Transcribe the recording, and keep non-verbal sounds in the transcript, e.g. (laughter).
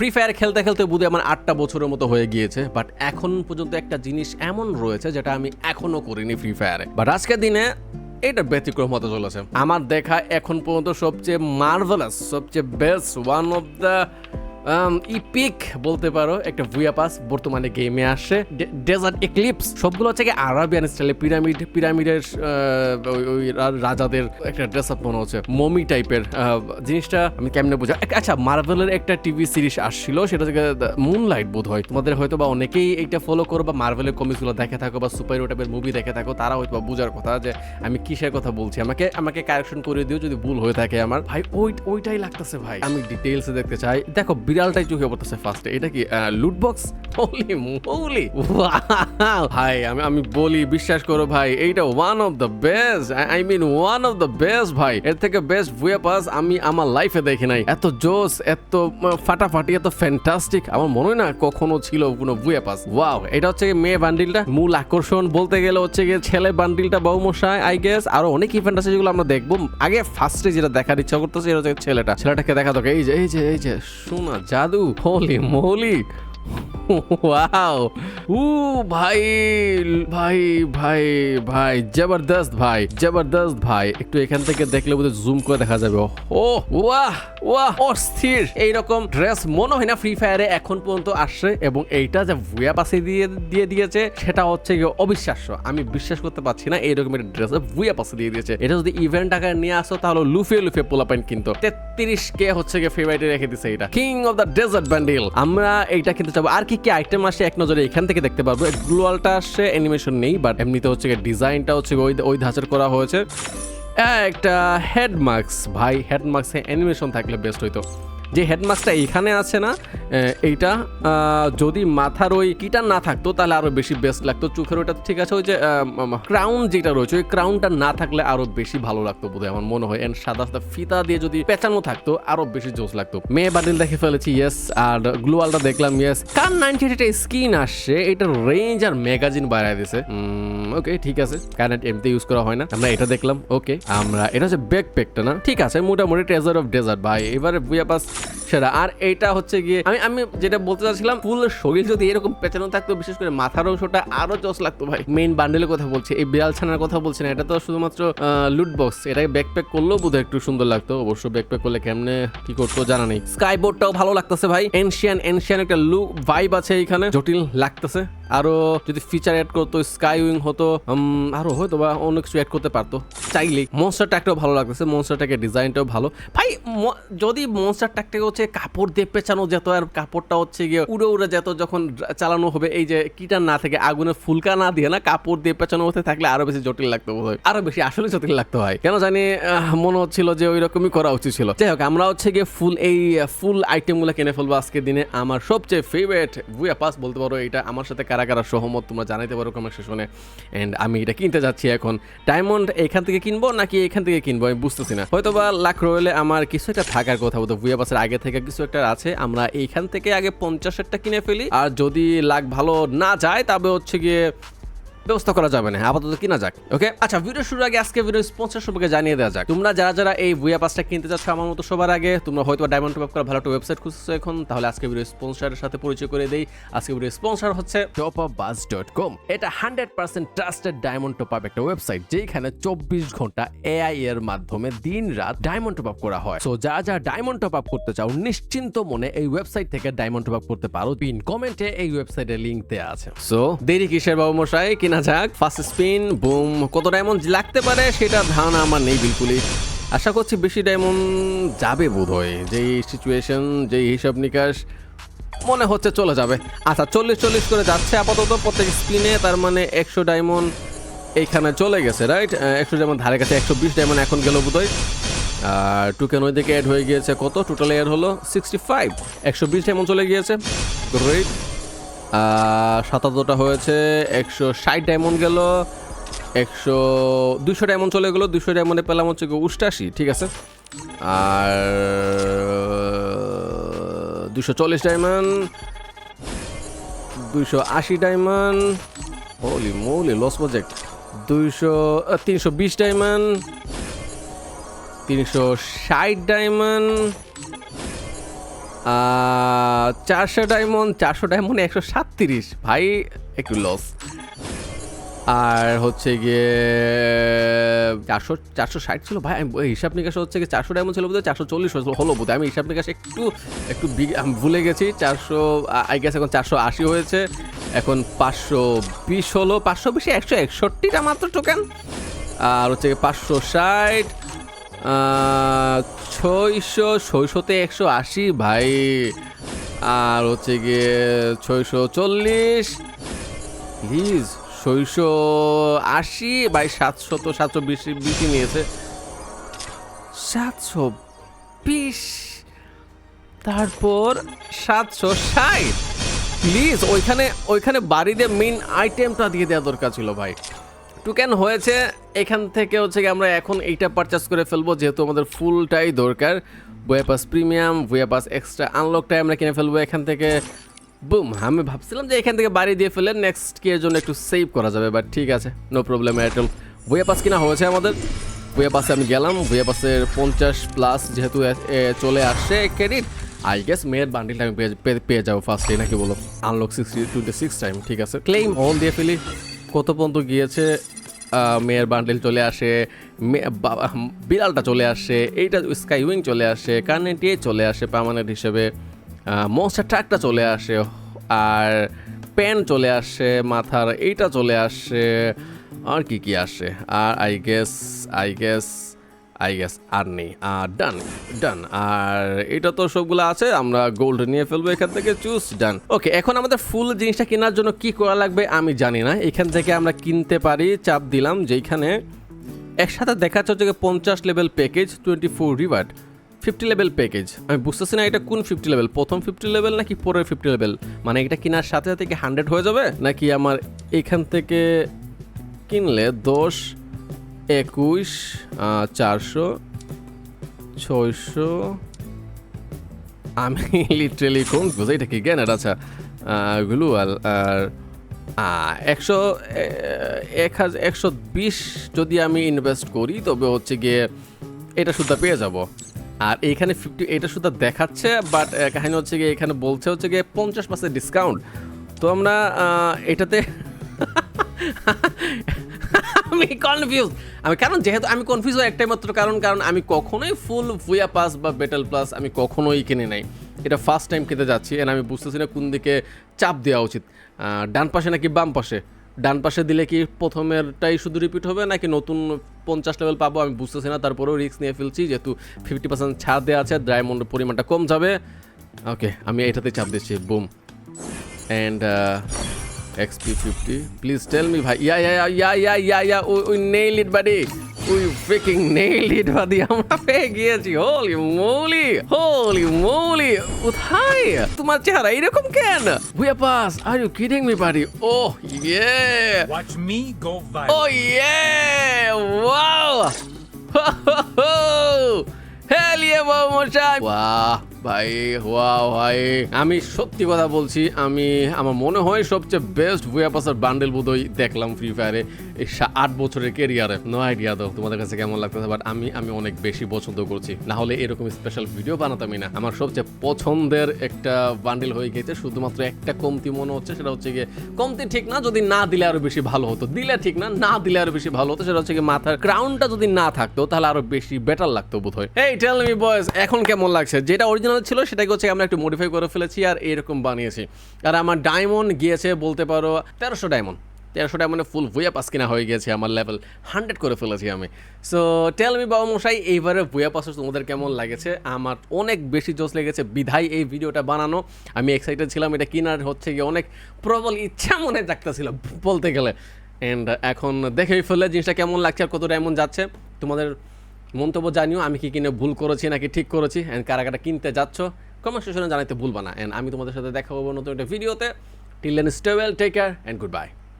Free fire খেলতে খেলতে বুধে আমার আটটা বছরের মতো হয়ে গিয়েছে বাট এখন পর্যন্ত একটা জিনিস এমন রয়েছে যেটা আমি এখনও করিনি ফ্রি ফায়ারে বাট আজকের দিনে এটা ব্যতিক্রম হতে চলেছে। আমার দেখা এখন পর্যন্ত সবচেয়ে মার্ভেলাস সবচেয়ে best one of the epic বলতে পারো, একটা ভুয়া পাস বর্তমানে গেমে আসে। ডেজার্ট এক্লিপস সবগুলো হচ্ছে কি আরাবিয়ান স্টাইলে পিরামিড পিরামিডের ওই- রাজাদের একটা ড্রেস আপ মনে হচ্ছে, মমি টাইপের জিনিসটা আমি কেমনে বোঝা আচ্ছা মার্ভেলের একটা টিভি সিরিজ আসছিল, সেটা থেকে মুনলাইট বোধ হয়। তোমাদের হয়তো বা অনেকেই এইটা ফলো করো বা মার্ভেলের কমিক্সগুলো দেখে থাকো বা সুপার টাইপের মুভি দেখে থাকো, তারা হয়তো বা বোঝার কথা যে আমি কিসের কথা বলছি। আমাকে আমাকে কারেকশন করে দিও যদি ভুল হয়ে থাকে আমার। ভাই, ওই, ওইটাই লাগতেছে ভাই। আমি ডিটেলসে দেখতে চাই। দেখো বিড়ালটাই চোখে পড়তেছে ফার্স্টে এটা কি লুট বক্স হোলি মোলি ভাই, আমি আমি বলি, বিশ্বাস করো ভাই, এইটা one of the best I mean one of the best ভাই। এর থেকে বেস্ট ভুয়া পাস আমি আমার লাইফে দেখি নাই। এত জোস, এত ফাটাফাটি, এত ফ্যান্টাস্টিক আমার মনে না কখনো ছিল কোনো ভুয়া পাস ওয়াও এটা হচ্ছে মেয়ে বান্ডিলটা? মূল আকর্ষণ বলতে গেলে হচ্ছে গিয়ে ছেলে বান্ডিলটা বৌমশাই আই গেস আরও অনেক ইভেন্ট আছে যেগুলো আমরা দেখব। আগে ফার্স্টে যেটা দেখার ইচ্ছা করতেছে, এটা হচ্ছে ছেলেটা। ছেলেটাকে দেখা দরকার। এই যে এই যে এই যে, শোনা জাদু হোলি মোলি ওয়াও উ ভাই ভাই ভাই ভাই জবরদস্ত ভাই জবরদস্ত ভাই একটু এখান থেকে দেখলে বোধহয় জুম করে দেখা যাবে। ও ওয়াহ ওয়াহ অস্থির। এইরকম ড্রেস মনে হয় না ফ্রি ফায়ারে এখন পর্যন্ত আসছে এবং এইটা যে ভুয়া পাশে দিয়ে দিয়ে দিয়েছে, সেটা হচ্ছে গিয়ে অবিশ্বাস্য। আমি বিশ্বাস করতে পারছি না এইরকম একটা ড্রেস ভুয়া পাশে দিয়ে দিয়েছে। এটা যদি ইভেন্ট আকারে নিয়ে আসো, তাহলে লুফিয়ে লুফিয়ে পোলা পয়েন্ট কিন্তু। তেত্রিশ কে হচ্ছে গিয়ে ফেভারিটে রেখে দিছে এটা king of the desert bundle আমরা এইটা কিনতে চাবো আর কি কি আইটেম আসে এক নজরে এখান থেকে দেখতে পারব গ্লোয়ালটা আসে অ্যানিমেশন নেই বাট এমনিতে হচ্ছে ডিজাইনটা হচ্ছে ওই ওই ধাঁচের করা হয়েছে। একটা হেড মাস্ক ভাই হেড মাস্কে অ্যানিমেশন থাকলে বেস্ট হইতো। যে হেড মাস্কটা এইখানে আছে না এইটা যদি মাথার ওই কিটা না থাকতো, তাহলে আরও বেশি বেস্ট লাগতো। চোখের ওইটা ঠিক আছে, ওই যে ক্রাউন যেটা রয়েছে, ওই ক্রাউনটা না থাকলে আরও বেশি ভালো লাগতো বোধহয় আমার মনে হয়। এন্ড সাদা সাদা ফিতা দিয়ে যদি পেঁচানো থাকতো, আরও বেশি জোস লাগতো। মেয়ে বান্ডিল দেখে ফেলেছি ইয়েস আর গ্লোয়ালটা দেখলাম ইয়েস কার নাইনটি এটা স্কিন আসছে, এটা রেঞ্জ আর ম্যাগাজিন বাড়ায় দিছে। ওকে ঠিক আছে। কারেন্ট এমনিতে ইউজ করা হয় না, আমরা এটা দেখলাম ওকে আমরা, এটা হচ্ছে ব্যাক প্যাকটা না? ঠিক আছে, মোটামুটি ট্রেজার অফ ডেজার্ট ভাই, এবারে বুয়া পাস সেরা আর এইটা হচ্ছে গিয়ে আমি আমি যেটা বলতে চাচ্ছিলাম, ফুল শরীর যদি এরকম পেঁচানো থাকতো, বিশেষ করে মাথার অংশটা আরও জস লাগতো ভাই। মেইন বান্ডেলের কথা বলছি, এই বিড়াল ছানার কথা বলছি না, এটা তো শুধুমাত্র লুট বক্স এটাকে ব্যাকপ্যাক করলেও বোধহয় একটু সুন্দর লাগতো। অবশ্য ব্যাকপ্যাক করলে কেমনে কি করতো জানা নেই। স্কাই বোর্ডটাও ভালো লাগতেছে ভাই। এনশিয়ান এনশিয়ান একটা লুক ভাইব আছে এখানে। জটিল লাগতেছে। আরও যদি ফিচার অ্যাড করতো স্কাই উইং হতো উম, আরও হয়তো বা অন্য কিছু অ্যাড করতে পারতো। চাইলেই। মনস্টার ট্যাকটাও ভালো লাগতেছে মনস্টার ট্যাকের ডিজাইনটাও ভালো। ভাই যদি মনস্টার ট্যাকটাকে হচ্ছে কাপড় দিয়ে পেঁচানো যেত আর কাপড়টা হচ্ছে গিয়ে উড়ে উড়ে যেত যখন চালানো হবে এই যে কিটা না থেকে আগুনে ফুলকা না দিয়ে না কাপড় দিয়ে পেঁচানো হতে থাকলে আরও বেশি জটিল লাগতো বোধ হয় আরও বেশি আসলে জটিল লাগতো হয় কেন জানি মনে হচ্ছিল যে ওই রকমই করা উচিত ছিল। যাই হোক আমরা হচ্ছে গিয়ে ফুল এই ফুল আইটেমগুলো কিনে ফেলব আজকের দিনে। আমার সবচেয়ে ফেভারিট ভুয়া পাস বলতে পারো এটা আমার সাথে কারা কারা কারা সহমত তোমরা জানাইতে পারো কমেন্ট সেশনে অ্যান্ড আমি এটা কিনতে যাচ্ছি এখন। ডায়মন্ড এখান থেকে কিনবো নাকি এখান থেকে কিনবো? আমি বুঝতেছি না। হয়তো বা লাখ রয়েলে আমার কিছু একটা থাকার কথা বলতো। ভুয়া পাসের আগে থেকে কিছু একটা আছে। আমরা এইখান থেকে আগে পঞ্চাশ পঞ্চাশেরটা কিনে ফেলি। আর যদি লাখ ভালো না যায়, তবে হচ্ছে গিয়ে ব্যবস্থা করা যাবে না, আপাতত কিনা যাক ওকে আচ্ছা ভিডিও শুরুর আগে আজকে ভিডিও স্পন্সর সম্পর্কে জানিয়ে দেওয়া যাক। তোমরা যারা যারা এই বুয়া পাসটা কিনতে চাচ্ছ আমার মতো সবার আগে, তোমরা হয়তো ডায়মন্ড টপ করা ভালো একটা ওয়েবসাইট খুঁজছো এখন, তাহলে আজকে ভিডিও স্পন্সরের সাথে পরিচয় করে দেই। আজকে ভিডিও স্পন্সর হচ্ছে topupbuzz.com এটা hundred percent trusted diamond top up একটা ওয়েবসাইট যেখানে চব্বিশ ঘণ্টা এআই এর মাধ্যমে দিন রাত ডায়মন্ড টপ আপ করা হয়। সো যা যা ডায়মন্ড টপ আপ করতে চাও, নিশ্চিন্ত মনে এই ওয়েবসাইট থেকে ডায়মন্ড টপ আপ করতে পারো। পিন কমেন্টে এই ওয়েবসাইটের লিংক দেওয়া আছে। সো দেরি কিসের বাবু মশাই? কিনা যাক ফার্স্ট স্পিন বুম কত ডায়মন্ড লাগতে পারে সেটা ধারণা আমার নেই বিলকুলই। আশা করছি বেশি ডায়মন্ড যাবে বোধ হয় যেই সিচুয়েশন যেই হিসাব নিকাশ, মনে হচ্ছে চলে যাবে। আচ্ছা চল্লিশ চল্লিশ করে যাচ্ছে আপাতত প্রত্যেক স্পিনে তার মানে একশো ডায়মন্ড এইখানে চলে গেছে রাইট একশো ডায়মন্ড ধারে কাছে একশো বিশ ডায়মন্ড এখন গেল বোধহয়। আর টুকেন ওই দিকে অ্যাড হয়ে গিয়েছে কত? টোটাল এর হলো সিক্সটি ফাইভ একশো বিশ ডায়মন্ড চলে গিয়েছে। গ্রেট সাতাত্তরটা হয়েছে, একশো ষাট ডায়মন্ড গেল, একশো দুশো ডায়মন্ড চলে গেলো দুশো ডায়মন্ডে পেলাম হচ্ছে উষ্টাশি, ঠিক আছে? আর দুশো চল্লিশ ডায়মন্ড দুশো আশি diamond holy moly loss project দুইশো তিনশো বিশ ডায়মন্ড তিনশো ষাট ডায়মন্ড চারশো ডায়মন্ড চারশো ডায়মন্ড একশো সাতত্রিশ। ভাই, একটু লস আর হচ্ছে গিয়ে, চারশো চারশো ষাট ছিল? ভাই, আমি হিসাব নিকাশ হচ্ছে গিয়ে চারশো ডায়মন্ড ছিল বোধহয়, চারশো চল্লিশ হলো বোধহয়। আমি হিসাব নিকাশ একটু একটু আমি ভুলে গেছি, চারশো আই গেছে এখন চারশো আশি হয়েছে। এখন পাঁচশো বিশ হলো, পাঁচশো বিশে একশো একষট্টিটা মাত্র টোকেন আর হচ্ছে গিয়ে পাঁচশো ষাট ছয়শো, ছয়শোতে একশো আশি, ভাই। আর হচ্ছে গিয়ে ছয়শো চল্লিশ প্লিজ ছয়শো আশি বাই সাতশো তো সাতশো বিশ বিশই নিয়েছে। সাতশো বিশ তারপর সাতশো ষাট। প্লিজ, ওইখানে ওইখানে বাড়িতে মেইন আইটেমটা দিয়ে দেওয়া দরকার ছিল, ভাই। টুকেন হয়েছে এখান থেকে হচ্ছে কি আমরা এখন এইটা পারচেস করে ফেলব যেহেতু আমাদের ফুলটাই দরকার। Booyah pass premium booyah pass extra আনলকটাই আমরা কিনে ফেলব এখান থেকে। বুম আমি ভাবছিলাম যে এখান থেকে বাড়ি দিয়ে ফেলে নেক্সট কি এর জন্য একটু সেভ করা যাবে বাট ঠিক আছে no problem at all booyah pass কিনা হয়েছে আমাদের? বইয়া পাসে আমি গেলাম বইয়া পাসের পঞ্চাশ প্লাস যেহেতু চলে আসছে ক্রেডিট আই গেস মেয়ের বান্ডিলটা আমি পেয়ে- যাব ফার্স্টে নাকি বলো? Unlock sixty twenty six time ঠিক আছে। ক্লেম অল দিয়ে ফেলি। কত পর্যন্ত গিয়েছে মেয়ের বান্ডেল চলে আসে বিড়ালটা চলে আসে, এইটা স্কাই উইং চলে আসে কার্নেটি চলে আসে পার্মানেন্ট হিসেবে মনস্টার ট্রাকটা চলে আসে, আর প্যান চলে আসে, মাথার এইটা চলে আসে, আর কি কি আসে? আর I guess I guess I guess আর নেই। আর ডান ডান আর এটা তো সবগুলো আছে, আমরা গোল্ড নিয়ে ফেলব এখান থেকে চুজ ডান ওকে এখন আমাদের ফুল জিনিসটা কেনার জন্য কি করা লাগবে আমি জানি না। এখান থেকে আমরা কিনতে পারি, চাপ দিলাম যেখানে একসাথে দেখাচ্ছে হচ্ছে পঞ্চাশ level package twenty four reward fifty level package আমি বুঝতেছি না এটা কোন ফিফটি লেভেল প্রথম ফিফটি লেভেল নাকি পরের ফিফটি লেভেল মানে এটা কেনার সাথে সাথে কি হান্ড্রেড হয়ে যাবে? নাকি আমার এখান থেকে কিনলে দশ একুশ চারশো, ছয়শো। আমি লিটারেলি কনফিউজ এটা কি জ্ঞানের আচ্ছা গ্লুয়াল আর একশো এক হাজার একশো বিশ যদি আমি ইনভেস্ট করি, তবে হচ্ছে গিয়ে এটা সুদ্ধা পেয়ে যাব। আর এইখানে ফিফটি এটা সুদ্ধা দেখাচ্ছে বাট কাহিনী হচ্ছে গিয়ে এখানে বলছে হচ্ছে গিয়ে পঞ্চাশ পার্সেন্ট ডিসকাউন্ট তো আমরা এটাতে (laughs) আমি কনফিউজ আমি কারণ যেহেতু আমি কনফিউজ হয় একটাই মাত্র কারণ কারণ আমি কখনোই ফুল ফুয়া পাস বা বেটাল প্লাস আমি কখনোই কিনে নাই। এটা ফার্স্ট টাইম খেতে যাচ্ছি এন্ড আমি বুঝতেছি না কোন দিকে চাপ দেওয়া উচিত। ডান পাশে নাকি বাম পাশে? ডান পাশে দিলে কি প্রথমেরটাই শুধু রিপিট হবে নাকি নতুন পঞ্চাশ লেভেল পাবো? আমি বুঝতেছি না, তারপরেও রিস্ক নিয়ে ফেলছি, যেহেতু ফিফটি পার্সেন্ট ছাড় দেওয়া আছে ডায়মন্ডের পরিমাণটা কম যাবে। ওকে আমি এটাতে চাপ দিচ্ছি boom and uh, XP50. Please tell me, bhai. Yeah, yeah, yeah, yeah, yeah, yeah. We, we nailed it, buddy. We freaking nailed it, buddy. আমরা পেয়ে গিয়েছি হোলি মোলি হোলি মোলি কোথায় তোমার চেহারা এরকম কেন ভুয়া pass are you kidding me বাড়ি ও ইয়ে Watch me go viral. ও ইয়ে ওয়াও হেল ইয়ে বাবু মশাই বাহ ভাই ওয়াও ভাই। আমি সত্যি কথা বলছি, আমি, আমার মনে হয় সবচেয়ে বেস্ট ভুয়া পাসার বান্ডেল বোধহয় দেখলাম ফ্রি ফায়ারে এই আট বছরের কেরিয়ারে নো আইডিয়া তো তোমাদের কাছে কেমন লাগতেছে বাট আমি আমি অনেক বেশি পছন্দ করছি। না হলে এরকম স্পেশাল ভিডিও বানাতামই না। আমার সবচেয়ে পছন্দের একটা বান্ডেল হয়ে গেছে শুধুমাত্র একটা কমতি মনে হচ্ছে, সেটা হচ্ছে গিয়ে কমতি ঠিক না, যদি না দিলে আরও বেশি ভালো হতো। দিলে ঠিক না না দিলে আরও বেশি ভালো হতো, সেটা হচ্ছে গিয়ে মাথার ক্রাউনটা যদি না থাকতো, তাহলে আরও বেশি বেটার লাগতো বোধ হয় এই টেল মি বয়েস এখন কেমন লাগছে? যেটা অরিজিনাল ছিল, সেটাকে হচ্ছে আমরা একটু মডিফাই করে ফেলেছি আর এরকম বানিয়েছি। আর আমার ডায়মন্ড গিয়েছে বলতে পারো তেরোশো ডায়মন্ড তেরোশো ডায়মন্ডে ফুল ভুয়া পাস কিনা হয়ে গেছে আমার লেভেল হান্ড্রেড করে ফেলেছি আমি। সো টেল মি বাবা মশাই, এইবারে ভুয়া পাস তোমাদের কেমন লাগেছে? আমার অনেক বেশি জোশ লেগেছে বিধাই এই ভিডিওটা বানানো। আমি এক্সাইটেড ছিলাম, এটা কিনার হচ্ছে গিয়ে অনেক প্রবল ইচ্ছা মনে জাগতেছিল বলতে গেলে। অ্যান্ড এখন দেখেই ফেললে জিনিসটা কেমন লাগছে আর কত ডায়মন্ড যাচ্ছে। তোমাদের মন্তব্য জানিও, আমি কি কিনে ভুল করেছি নাকি ঠিক করেছি? অ্যান্ড কারা কারা কিনতে যাচ্ছ কমেন্ট সেকশনে জানাইতে ভুলবা না। অ্যান্ড আমি তোমাদের সাথে দেখা হব নতুন একটা ভিডিওতে till then take care and good bye